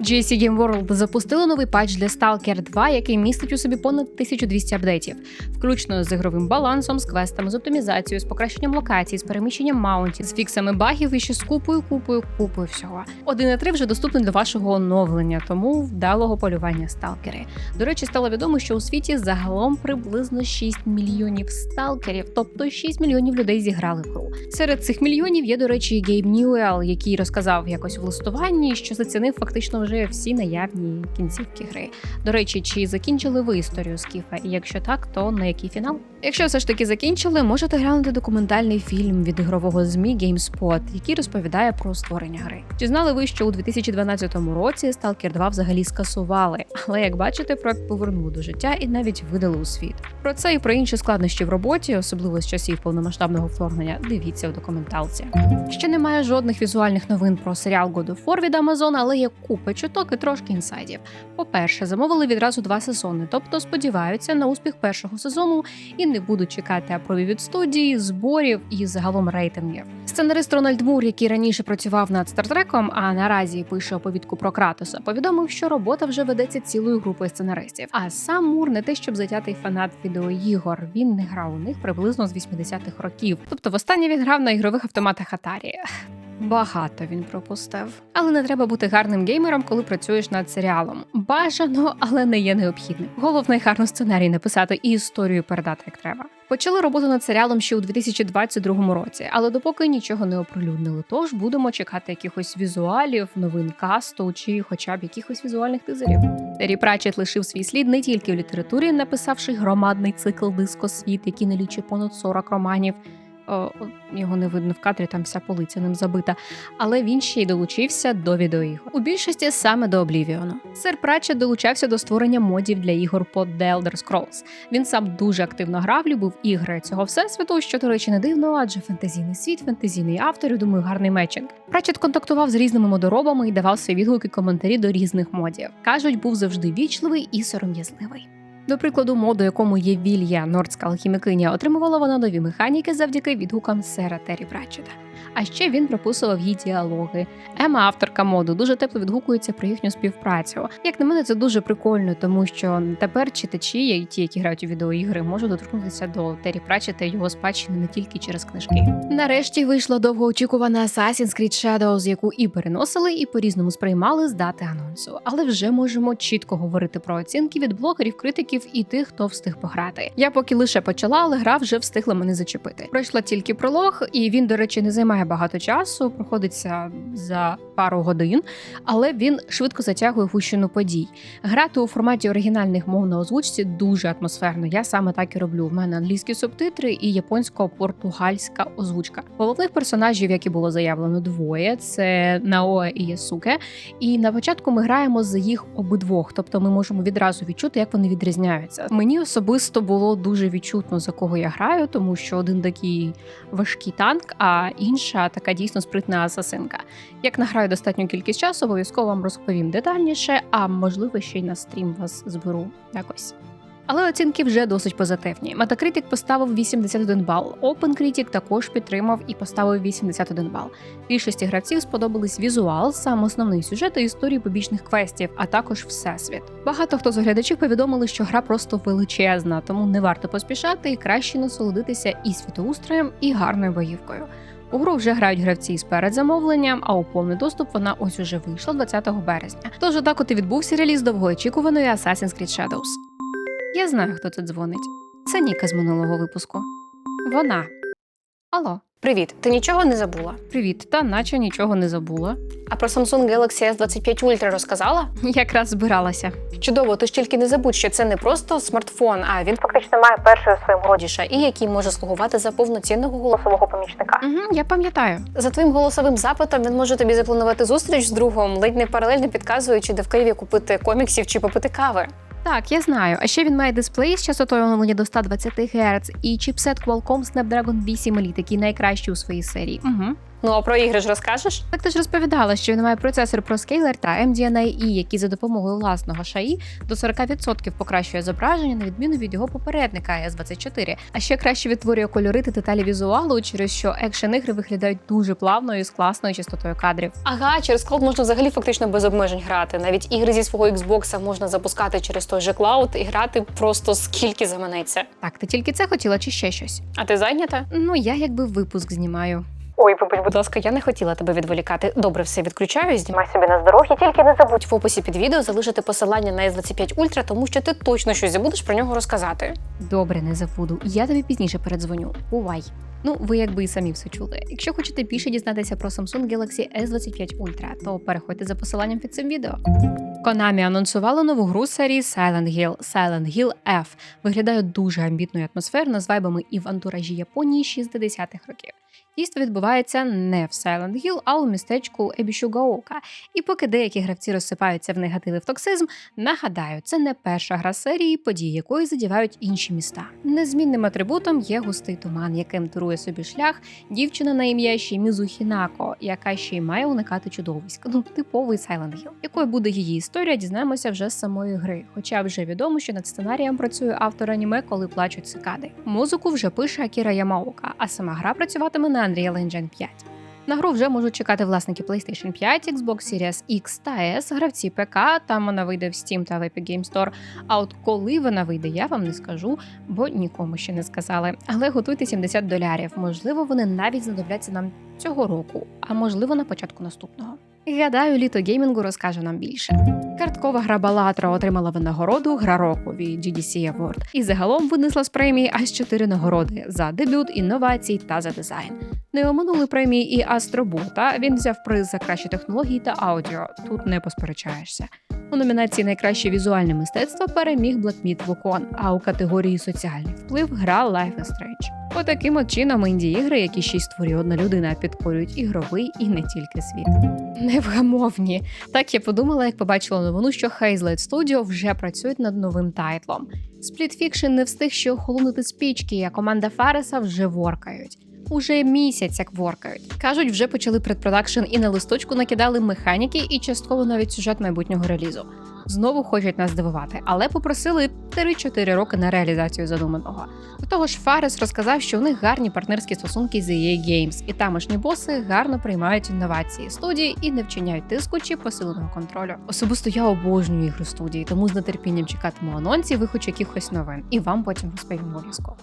GSC Game World запустили новий патч для Stalker 2, який містить у собі понад 1200 апдейтів, включно з ігровим балансом, з квестами, з оптимізацією, з покращенням локацій, з переміщенням маунтів, з фіксами багів і ще з купою, купою, купою всього. 1.3 вже доступний до вашого оновлення, тому вдалого полювання сталкери. До речі, стало відомо, що у світі загалом приблизно 6 мільйонів сталкерів, тобто 6 мільйонів людей зіграли в гру. Серед цих мільйонів є, до речі, Гейб Ньюел, який розказав якось в листуванні, що зацінив фактично вже всі наявні кінцівки гри. До речі, чи закінчили ви історію Скіфа? І якщо так, то на який фінал? Якщо все ж таки закінчили, можете глянути документальний фільм від ігрового змі GameSpot, який розповідає про створення гри. Чи знали ви, що у 2012 році Stalker 2 взагалі скасували, але як бачите, проект повернули до життя і навіть видали у світ. Про це і про інші складнощі в роботі, особливо з часів повномасштабного вторгнення, дивіться в документалці. Ще немає жодних візуальних новин про серіал God of War від Amazon, але є купа чуток і трошки інсайдів. По-перше, замовили відразу два сезони, тобто сподіваються на успіх першого сезону і не будуть чекати апровів від студії, зборів і загалом рейтингів. Сценарист Рональд Мур, який раніше працював над стартреком, а наразі пише оповідку про Кратоса, повідомив, що робота вже ведеться цілою групою сценаристів. А сам Мур не те, щоб затятий фанат відеоігор. Він не грав у них приблизно з 80-х років. Тобто, востаннє він грав на ігрових автоматах Atari. Багато він пропустив. Але не треба бути гарним геймером, коли працюєш над серіалом. Бажано, але не є необхідним. Головне гарно сценарій написати і історію передати як треба. Почали роботу над серіалом ще у 2022 році, але допоки нічого не оприлюднили. Тож будемо чекати якихось візуалів, новин касту чи хоча б якихось візуальних тизерів. Террі Пратчет лишив свій слід не тільки в літературі, написавши громадний цикл Дискосвіт, який налічує понад 40 романів. Його не видно в кадрі, там вся полиця ним забита. Але він ще й долучився до відеоігор. У більшості саме до Облівіону. Сер Пратчет долучався до створення модів для ігор по The Elder Scrolls. Він сам дуже активно грав, любив ігри цього всесвіту, що, до речі, не дивно, адже фентезійний світ, фентезійний автор, і, думаю, гарний мечинг. Пратчет контактував з різними модоробами і давав свої відгуки коментарі до різних модів. Кажуть, був завжди вічливий і сором'язливий. До прикладу, моду, якому є Вілья, нордська алхімікиня, отримувала вона нові механіки завдяки відгукам сера Террі Пратчета. А ще він прописував їй діалоги. Ема, авторка моду, дуже тепло відгукується про їхню співпрацю. Як на мене, це дуже прикольно, тому що тепер читачі, і ті, які грають у відеоігри, можуть доторкнутися до Террі Пратчета і його спадщини не тільки через книжки. Нарешті вийшла довгоочікувана Assassin's Creed Shadows, яку і переносили, і по-різному сприймали з дати анонсу. Але вже можемо чітко говорити про оцінки від блогерів, критиків і тих, хто встиг пограти. Я поки лише почала, але гра вже встигла мене зачепити. Пройшла тільки пролог, і він, до речі, не займає багато часу, проходиться за пару годин, але він швидко затягує гущину подій. Грати у форматі оригінальних мов на озвучці дуже атмосферно. Я саме так і роблю. В мене англійські субтитри і японсько-португальська озвучка. Головних персонажів, які було заявлено, двоє: це Наоe і Ясуке. І на початку ми граємо за їх обидвох, тобто ми можемо відразу відчути, як вони відрізняються. Мені особисто було дуже відчутно за кого я граю, тому що один такий важкий танк, а інша така дійсно спритна асасинка. Як награю достатню кількість часу, обов'язково вам розповім детальніше, а можливо ще й на стрім вас зберу якось. Але оцінки вже досить позитивні. Metacritic поставив 81 бал. OpenCritic також підтримав і поставив 81 бал. Більшості гравців сподобались візуал, сам основний сюжет і історії побічних квестів, а також всесвіт. Багато хто з оглядачів повідомили, що гра просто величезна, тому не варто поспішати і краще насолодитися і світоустроєм, і гарною боївкою. У гру вже грають гравці з передзамовленням, а у повний доступ вона ось уже вийшла 20 березня. Тож отак от і відбувся реліз довгоочікуваної Assassin's Creed Shadows. Я знаю, хто це дзвонить. Це Ніка з минулого випуску. Вона. Алло, Привіт, ти нічого не забула? привіт, та наче нічого не забула. А про Samsung Galaxy S25 Ultra розказала? Якраз збиралася. Чудово, ти ж тільки не забудь, що це не просто смартфон, а він фактично має перший у своєму роді і який може слугувати за повноцінного голосового помічника. Угу, я пам'ятаю. За твоїм голосовим запитом він може тобі запланувати зустріч з другом, ледь не паралельно підказуючи, де в Києві купити коміксів чи попити кави. Так, я знаю. А ще він має дисплей з частотою оновлення до 120 Гц і чіпсет Qualcomm Snapdragon 8 Elite, який найкращий у своїй серії. Угу. Ну а про ігри ж розкажеш? Так ти ж розповідала, що він має процесор ProScaler та MDNA-E, які за допомогою власного шаї до 40% покращує зображення на відміну від його попередника S24, а ще краще відтворює кольори та деталі візуалу, через що екшен ігри виглядають дуже плавно і з класною частотою кадрів. Ага, через клауд можна взагалі фактично без обмежень грати. Навіть ігри зі свого Xbox можна запускати через той же клауд і грати просто скільки заманеться. Так, ти тільки це хотіла чи ще щось? А ти зайнята? Ну я якби випуск знімаю. Ой, вибач, будь ласка, я не хотіла тебе відволікати. Добре, все відключаю. Знімай собі на здоров'я. Тільки не забудь в описі під відео залишити посилання на S25 Ultra, тому що ти точно щось забудеш про нього розказати. Добре, не забуду. Я тобі пізніше передзвоню. Бувай. Ну, ви якби і самі все чули. Якщо хочете більше дізнатися про Samsung Galaxy S25 Ultra, то переходьте за посиланням під цим відео. Konami анонсувала нову гру серії Silent Hill Silent Hill F. Виглядає дуже амбітно і атмосферно з вайбами і в антуражі Японії 60-х років. Дійство відбувається не в Silent Hill, а у містечку Ебішугаока. І поки деякі гравці розсипаються в негатив в токсизм, нагадаю, це не перша гра серії, події якої задівають інші міста. Незмінним атрибутом є густий туман, яким турує собі шлях дівчина на ім'я Шімізу Хінако, яка ще й має уникати чудовиськ. Ну, типовий Silent Hill. Якою буде її історія, дізнаємося вже з самої гри. Хоча вже відомо, що над сценарієм працює автор аніме, коли плачуть цикади. Музику вже пише Акіра Ямаока, а сама гра працюватиме на Unreal Engine 5. На гру вже можуть чекати власники PlayStation 5, Xbox Series X та S, гравці ПК. Там вона вийде в Steam та в Epic Game Store. А от коли вона вийде, я вам не скажу, бо нікому ще не сказали. Але готуйте 70 долярів. Можливо, вони навіть знадобляться нам цього року, а можливо на початку наступного. Гадаю, літо геймінгу розкаже нам більше. Карткова гра Балатра отримала винагороду Гра року від GDC Award і загалом винесла з премії аж 4 нагороди за дебют, інновацій та за дизайн. Не оминули премії і Астробота. Він взяв приз за кращі технології та аудіо. Тут не посперечаєшся. У номінації Найкраще візуальне мистецтво переміг Black Myth Wukong, а у категорії Соціальний вплив гра Life is Strange. Отаким от чином інді ігри, які ще й створює одна людина, підкорюють ігровий і не тільки світ. Невгамовні. Так я подумала, як побачила новину, що Hazelight Studio вже працюють над новим тайтлом. Fiction не встиг ще охолонути спічки, а команда Фареса вже воркають. Уже місяць як воркають. Кажуть, вже почали предпродакшн і на листочку накидали механіки і частково навіть сюжет майбутнього релізу. Знову хочуть нас здивувати, але попросили 3-4 роки на реалізацію задуманого. До того ж, Фарес розказав, що у них гарні партнерські стосунки з EA Games, і тамошні боси гарно приймають інновації студії і не вчиняють тиску чи посиленого контролю. Особисто я обожнюю ігри студії, тому з нетерпінням чекатиму анонсів і хоч якихось новин, і вам потім розповім обов'язково.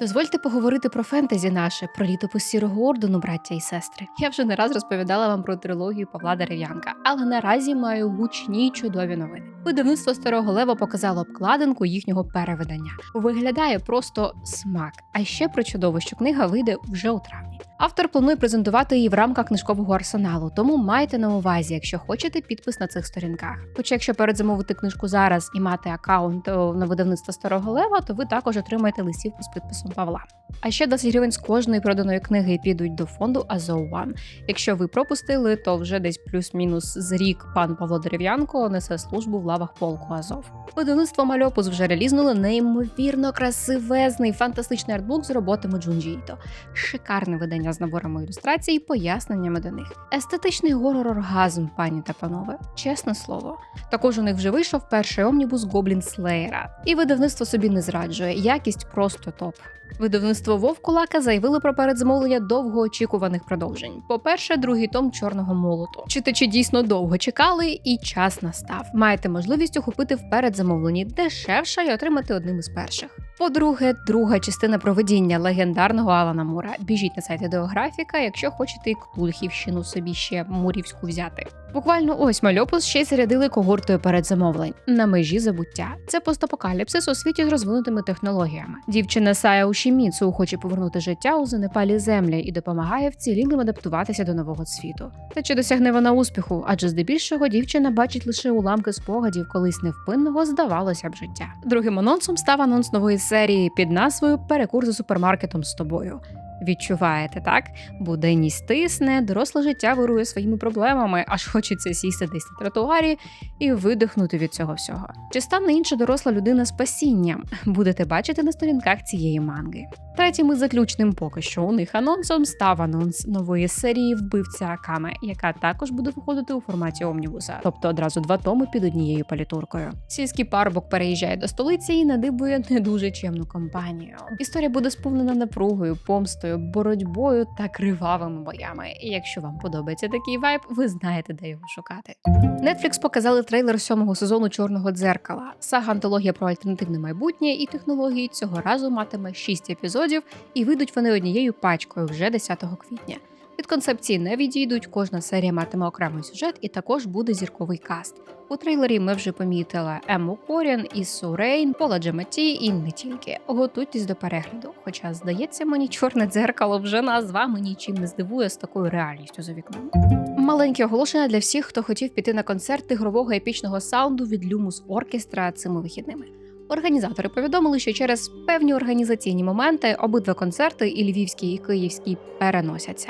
Дозвольте поговорити про фентезі наше, про літопис сірого ордену, браття і сестри. Я вже не раз розповідала вам про трилогію Павла Дерев'янка, але наразі маю гучні чудові новини. Видавництво старого лева показало обкладинку їхнього перевидання. Виглядає просто смак. А ще про чудово, що книга вийде вже у травні. Автор планує презентувати її в рамках книжкового арсеналу, тому майте на увазі, якщо хочете підпис на цих сторінках. Хоча, якщо передзамовити книжку зараз і мати аккаунт е, на видавництво старого лева, то ви також отримаєте листівку з підписом Павла. А ще 10 гривень з кожної проданої книги підуть до фонду Азов One. Якщо ви пропустили, то вже десь плюс-мінус з рік пан Павло Дерев'янко несе службу в лавах полку Азов. Видавництво Мальопус вже релізнули неймовірно красивезний фантастичний артбук з роботами Джунджі Іто. Шикарне видання з наборами ілюстрацій і поясненнями до них. Естетичний горор оргазм, пані та панове. Чесне слово. Також у них вже вийшов перший омнібус Гоблін Слеєра. І видавництво собі не зраджує. Якість просто топ. Видавництво Вовкулака заявило про передзамовлення довгоочікуваних продовжень. По-перше, другий том чорного молоту. Читачі дійсно довго чекали, і час настав. Маєте можливість охопити в передзамовленні дешевше і отримати одним із перших. По-друге, друга частина проведіння легендарного Алана Мура. Біжіть на сайт ідеографіка, якщо хочете і Ктульхівщину собі ще мурівську взяти. Буквально ось мальопус ще й зарядили когортою передзамовлень на межі забуття. Це постапокаліпсис у світі з розвинутими технологіями. Дівчина Сая Ушіміцу хоче повернути життя у занепалі землі і допомагає вцілілим адаптуватися до нового світу. Та чи досягне вона успіху? Адже здебільшого дівчина бачить лише уламки спогадів колись невпинного, здавалося б, життя. Другим анонсом став анонс нової серії під назвою Перекур за супермаркетом з тобою. Відчуваєте, так? Буденність тисне, доросле життя вирує своїми проблемами, аж хочеться сісти десь на тротуарі і видихнути від цього всього. Чи стане інша доросла людина спасінням? Будете бачити на сторінках цієї манги. Третім і заключним поки що у них анонсом став анонс нової серії Вбивця Акаме, яка також буде виходити у форматі омнібуса, тобто одразу два томи під однією палітуркою. Сільський парубок переїжджає до столиці і надибує не дуже чемну компанію. Історія буде сповнена напругою, помстою, боротьбою та кривавими боями. І якщо вам подобається такий вайб, ви знаєте, де його шукати. Netflix показали трейлер сьомого сезону Чорного дзеркала. Сага антологія про альтернативне майбутнє і технології цього разу матиме 6 епізодів, і вийдуть вони однією пачкою вже 10 квітня. Від концепції не відійдуть, кожна серія матиме окремий сюжет і також буде зірковий каст. У трейлері ми вже помітили Емму Корін, Іссу Рейн, Пола Джематі і не тільки. Готуйтесь до перегляду. Хоча, здається, мені чорне дзеркало вже нас з вами нічим не здивує з такою реальністю за вікном. Маленьке оголошення для всіх, хто хотів піти на концерт ігрового епічного саунду від Люмус Оркестра цими вихідними. Організатори повідомили, що через певні організаційні моменти обидва концерти, і львівський, і київський, переносяться.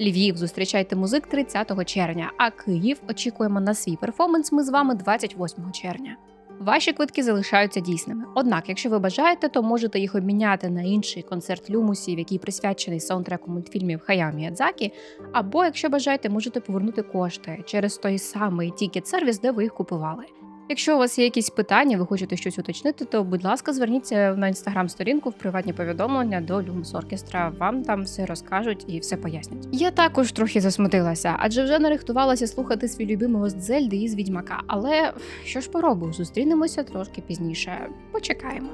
Львів зустрічайте музик 30 червня, а Київ очікуємо на свій перформанс. Ми з вами 28 червня. Ваші квитки залишаються дійсними. Однак, якщо ви бажаєте, то можете їх обміняти на інший концерт Люмусів, який присвячений саундтреку мультфільмів Хаяо Міядзакі, або якщо бажаєте, можете повернути кошти через той самий тікет сервіс, де ви їх купували. Якщо у вас є якісь питання, ви хочете щось уточнити, то будь ласка, зверніться на інстаграм-сторінку в приватні повідомлення до Люмс Оркестра. Вам там все розкажуть і все пояснять. Я також трохи засмутилася, адже вже нарихтувалася слухати свій любимий гост Зельди із Відьмака. Але що ж поробив, зустрінемося трошки пізніше. Почекаємо.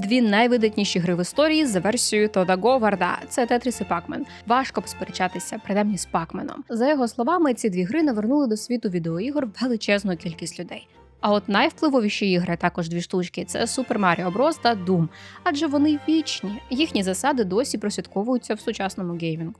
Дві найвидатніші гри в історії за версією Тода Говарда це Тетріс і Пакмен. Важко б сперечатися, принаймні з Пакменом. За його словами, ці дві гри навернули до світу відеоігор величезну кількість людей. А от найвпливовіші ігри, також дві штучки, це Super Mario Bros. та Doom, адже вони вічні. Їхні засади досі прослідковуються в сучасному геймінгу.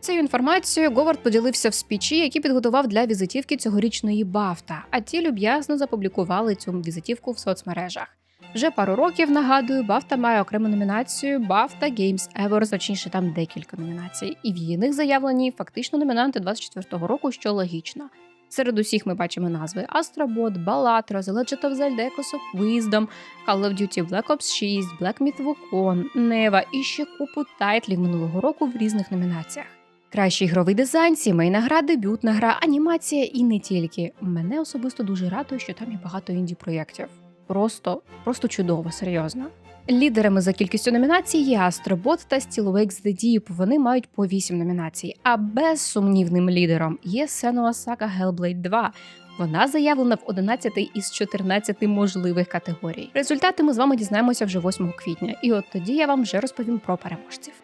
Цією інформацією Говард поділився в спічі, які підготував для візитівки цьогорічної Бафта, а ті люб'язно запублікували цю візитівку в соцмережах. Вже пару років нагадую, Бафта має окрему номінацію Бафта Games Awards, точніше там декілька номінацій, і в її них заявлені фактично номінанти 24-го року, що логічно. Серед усіх ми бачимо назви Astrobot, Balatro, The Legend of Zelda Echoes of Wisdom, Call of Duty Black Ops 6, Black Myth Wukong, Neva і ще купу тайтлів минулого року в різних номінаціях. Кращий ігровий дизайн, сімейна гра, дебютна гра, анімація і не тільки. Мене особисто дуже радує, що там є багато інді проєктів. Просто, просто чудово, серйозно. Лідерами за кількістю номінацій є Астробот та Steelwake The Deep. Вони мають по 8 номінацій. А безсумнівним лідером є Senua Saga Hellblade 2. Вона заявлена в 11 із 14 можливих категорій. Результати ми з вами дізнаємося вже 8 квітня, і от тоді я вам вже розповім про переможців.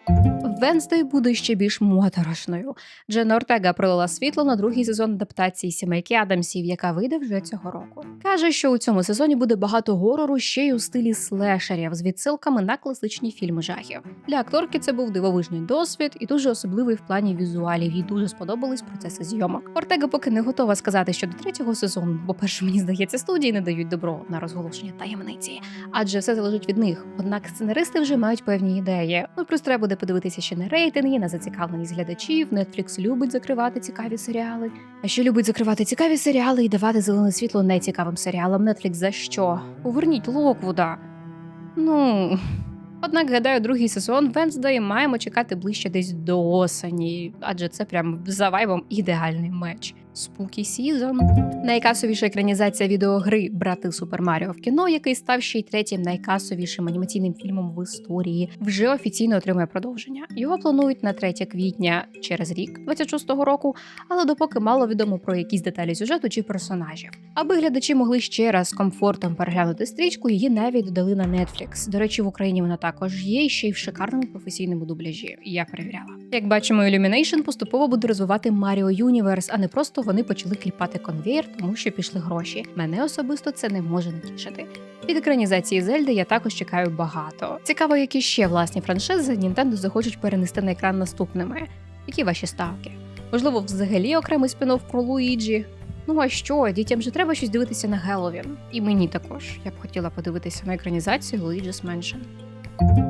Венздей буде ще більш моторошною. Джена Ортега пролила світло на другий сезон адаптації сімейки Адамсів, яка вийде вже цього року. Каже, що у цьому сезоні буде багато горору ще й у стилі слешерів з відсилками на класичні фільми жахів. Для акторки це був дивовижний досвід і дуже особливий в плані візуалів. Їй дуже сподобались процеси зйомок. Ортега поки не готова сказати щодо третього сезону, бо перше мені здається, студії не дають добро на розголошення таємниці, адже все залежить від них. Однак сценаристи вже мають певні ідеї. Ну плюс треба буде подивитися ще на рейтинги, на зацікавленість глядачів. Netflix любить закривати цікаві серіали. А що любить закривати цікаві серіали і давати зелене світло нецікавим серіалам. Netflix за що? Поверніть Локвуда. Ну. Однак, гадаю, другий сезон Венсдей маємо чекати ближче десь до осені, адже це прям за вайбом ідеальний меч. Spooky Season. Найкасовіша екранізація відеогри Брати Супер Маріо в кіно, який став ще й третім найкасовішим анімаційним фільмом в історії, вже офіційно отримує продовження. Його планують на 3 квітня через рік 26-го року, але допоки мало відомо про якісь деталі сюжету чи персонажів. Аби глядачі могли ще раз з комфортом переглянути стрічку, її навіть додали на Netflix. До речі, в Україні вона також є ще й в шикарному професійному дубляжі. Я перевіряла. Як бачимо, Illumination поступово буде розвивати Mario Universe, а не просто вони почали кліпати конвейер, тому що пішли гроші. Мене особисто це не може не тішити. Від екранізації Зельди я також чекаю багато. Цікаво, які ще власні франшизи Nintendo захочуть перенести на екран наступними. Які ваші ставки? Можливо, взагалі окремий спін-офф про Луїджі? Ну а що, дітям же треба щось дивитися на Геловін. І мені також. Я б хотіла подивитися на екранізацію Luigi's Mansion.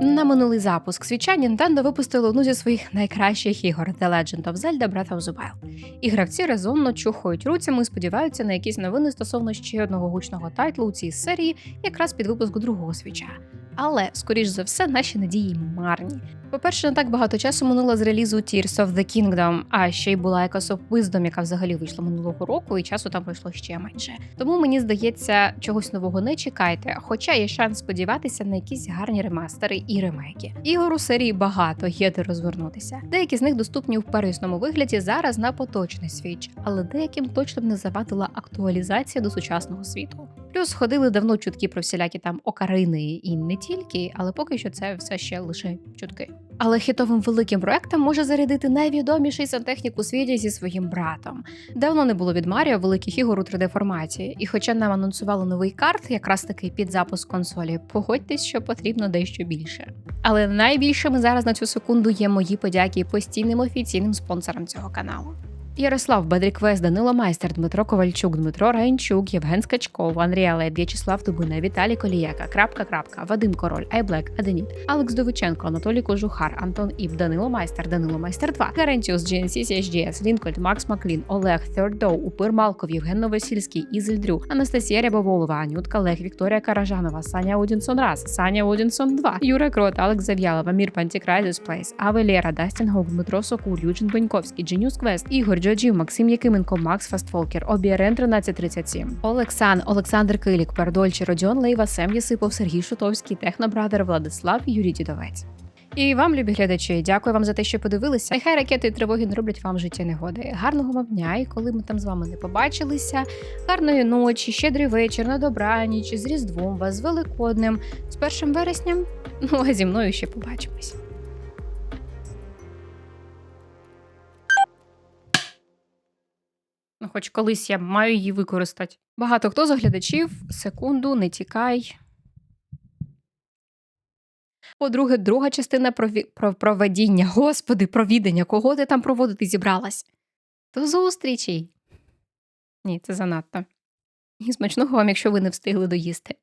На минулий запуск свіча Nintendo випустили одну зі своїх найкращих ігор The Legend of Zelda Breath of the Wild. І гравці резонно чухають руцями і сподіваються на якісь новини стосовно ще одного гучного тайтлу у цій серії, якраз під випуск другого свіча. Але, скоріш за все, наші надії марні. По-перше, не так багато часу минуло з релізу Tears of the Kingdom, а ще й була якась Wisdom, яка взагалі вийшла минулого року, і часу там пройшло ще менше. Тому мені здається, чогось нового не чекайте, хоча є шанс сподіватися на якісь гарні ремастери і ремейки. Ігор у серії багато, є де розвернутися. Деякі з них доступні в первісному вигляді зараз на поточний свіч, але деяким точно б не завадила актуалізація до сучасного світу. Плюс ходили давно чутки про всілякі там окарини і не тільки, але поки що це все ще лише чутки. Але хітовим великим проектом може зарядити найвідоміший сантехнік у світі зі своїм братом. Давно не було від Маріо великих ігор у 3D форматі, і хоча нам анонсували новий карт, якраз таки під запуск консолі, погодьтесь, що потрібно дещо більше. Але найбільшими зараз на цю секунду є мої подяки постійним офіційним спонсорам цього каналу. Ярослав Бедріквест, Данило Майстер, Дмитро Ковальчук, Дмитро Раїнчук, Євген Скачков, Андрій Лед, В'ячеслав Дубина, Віталій Коліяка, Крапка Крапка, Вадим Король, Айблек, Аденіт, Алекс Довиченко, Анатолій Кожухар, Антон Ів, Данило Майстер, Данило Майстер 2, Гарантіус, GNC, CHDS, Лінкольд, Макс Маклін, Олег, Third Упир Малков, Євген Новосільський, Ізель Дрю, Анастасія Рябоволова, Анютка Лех, Вікторія Каражанова, Саня Одінсон Раз, Саня Одінсон 2, Юра Крот, Алекс Зав'ялова, Мір Пантікрайдус Плейс, Авелєра, Дастін Гок, Дмитро Сокур, Юджин Беньковський, Дженюс Квест, Ігор Джоджів, Максим Якименко, Макс Фастфолкер, Обіарен 1337, Олексан, Олександр Килік, Пердольче, Родіон Лейва, Сем Єсипов, Сергій Шутовський, Технобрадер, Владислав, Юрій Дідовець. І вам, любі глядачі, дякую вам за те, що подивилися. Нехай ракети і тривоги не роблять вам життя негоди. Гарного вам дня, і коли ми там з вами не побачилися. Гарної ночі, щедрий вечір, на добраніч, з Різдвом вас, з Великоднем, з першим вересням. Ну а зі мною ще побачимось. Хоч колись я маю її використати. Багато хто з оглядачів, секунду, не тікай. По-друге, друга частина прові... про проведіння. Господи, провідення. Кого ти там проводити зібралась? До зустрічі. Ні, це занадто. І смачного вам, якщо ви не встигли доїсти.